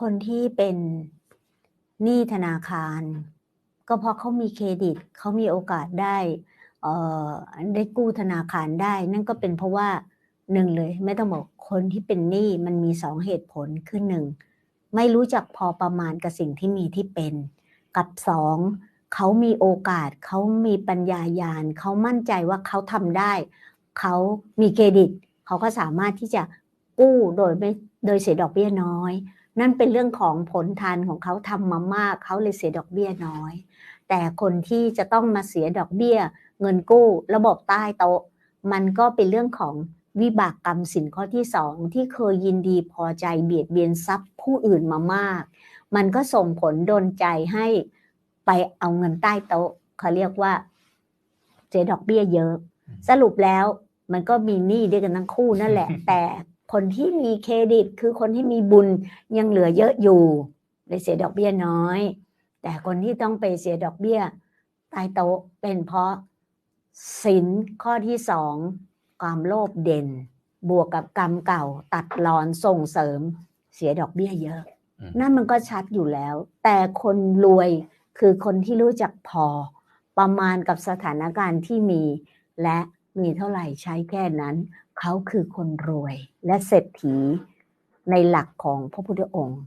คนที่เป็นหนี้ธนาคาร ก็เพราะเขามีเครดิตเขามีโอกาสได้เอ่อได้กู้ธนาคารได้ นั่นก็เป็นเพราะว่าหนึ่งเลย ไม่ต้องบอกคนที่เป็นหนี้มันมีสองเหตุผลคือหนึ่งไม่รู้จักพอประมาณกับสิ่งที่มีที่เป็น กับสองเขามีโอกาสเขามีปัญญายาณเขามั่นใจว่าเขาทำได้ เขามีเครดิต เขาก็สามารถที่จะ กู้โดยไม่โดยเสียดอกเบี้ยน้อย นั่นเป็นเรื่องของผลทานของเขาทำมามากเขาเลยเสียดอกเบี้ยน้อย แต่คนที่จะต้องมาเสียดอกเบี้ย เงินกู้ ระบบใต้โต๊ะ มันก็เป็นเรื่องของวิบากกรรมสินข้อที่สองที่เคยยินดีพอใจเบียดเบียนทรัพย์ผู้อื่นมามาก มันก็ส่งผลดนใจให้ไปเอาเงินใต้โต๊ะเขาเรียกว่าเสียดอกเบี้ยเยอะ สรุปแล้วมันก็มีหนี้ด้วยกันทั้งคู่นั่นแหละ แต่ คนที่มีเครดิตคือคนที่มีบุญยังเหลือเยอะอยู่เลยเสียดอกเบี้ยน้อย แต่คนที่ต้องไปเสียดอกเบี้ยใต้โต๊ะเป็นเพราะสินข้อที่สองความโลภเด่น บวกกับกรรมเก่า ตัดรอนส่งเสริมเสียดอกเบี้ยเยอะอืมนั่นมันก็ชัดอยู่แล้ว แต่คนรวยคือคนที่รู้จักพอประมาณกับสถานการณ์ที่มีและ มีเท่าไหร่ใช้แค่นั้น เขาคือคนรวยและเศรษฐีในหลักของพระพุทธองค์